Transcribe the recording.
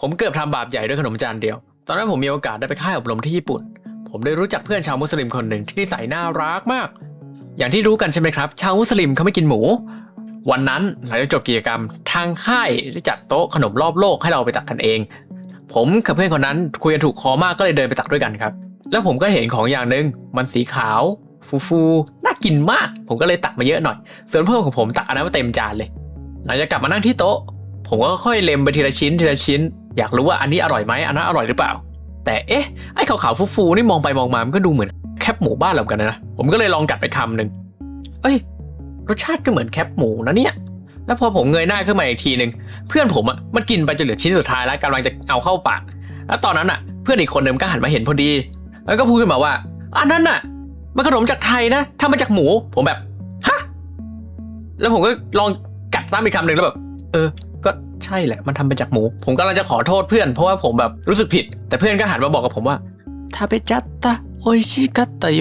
ผมเกือบทำบาปใหญ่ด้วยขนมจานเดียว ตอนนั้นผมมีโอกาสได้ไปค่ายอบรมที่ญี่ปุ่น ผมได้รู้จักเพื่อนชาวมุสลิมคนหนึ่งที่นิสัยน่ารักมาก อย่างที่รู้กันใช่ไหมครับ ชาวมุสลิมเขาไม่กินหมู วันนั้นหลังจากจบกิจกรรมทางค่ายได้จัดโต๊ะขนมรอบโลกให้เราไปตักกันเอง ผมกับเพื่อนคนนั้นคุยกันถูกคอมากก็เลยเดินไปตักด้วยกันครับ แล้วผมก็เห็นของอย่างหนึ่งมันสีขาว ฟูฟูๆน่ากินมาก ผมก็เลยตักมาเยอะหน่อย ส่วนเพื่อนของผมตักอันนั้นมาเต็มจานเลย หลังจากกลับมานั่งที่โต๊ะ ผมก็ค่อยเล็มไปทีละชิ้นทีละชิ้น อยากรู้ว่าอันนี้อร่อยไหมอันนั้นอร่อยหรือเปล่า แต่เอ๊ะไอ้ขาวๆฟูๆนี่มองไปมองมามันก็ดูเหมือนแคบหมูบ้านเราเหมือนกันนะผมก็เลยลองกัดไปคำหนึ่งเอ้ย รสชาติก็เหมือนแคบหมูนะเนี่ยแล้วพอผมเงยหน้าขึ้นมาอีกทีหนึ่งเพื่อนผมอะมันกินไปจนเหลือชิ้นสุดท้ายแล้วกำลังจะเอาเข้าปาก แล้วตอนนั้นอะ เพื่อนอีกคนหนึ่งก็หันมาเห็นพอดี แล้วก็พูดขึ้นมาว่า อันนั้นน่ะ มันขนมจากไทยนะทำมาจากหมู ผมแบบฮะแล้วผมก็ลองกัดซ้ำอีกคำหนึ่งแล้วแบบ เออ ใช่แหละมันทำมาจากหมู ผมกำลังจะขอโทษเพื่อนเพราะว่าผมแบบรู้สึกผิด แต่เพื่อนก็หันมาบอกกับผมว่าทาเปจัตตาโอชิกัตตะโย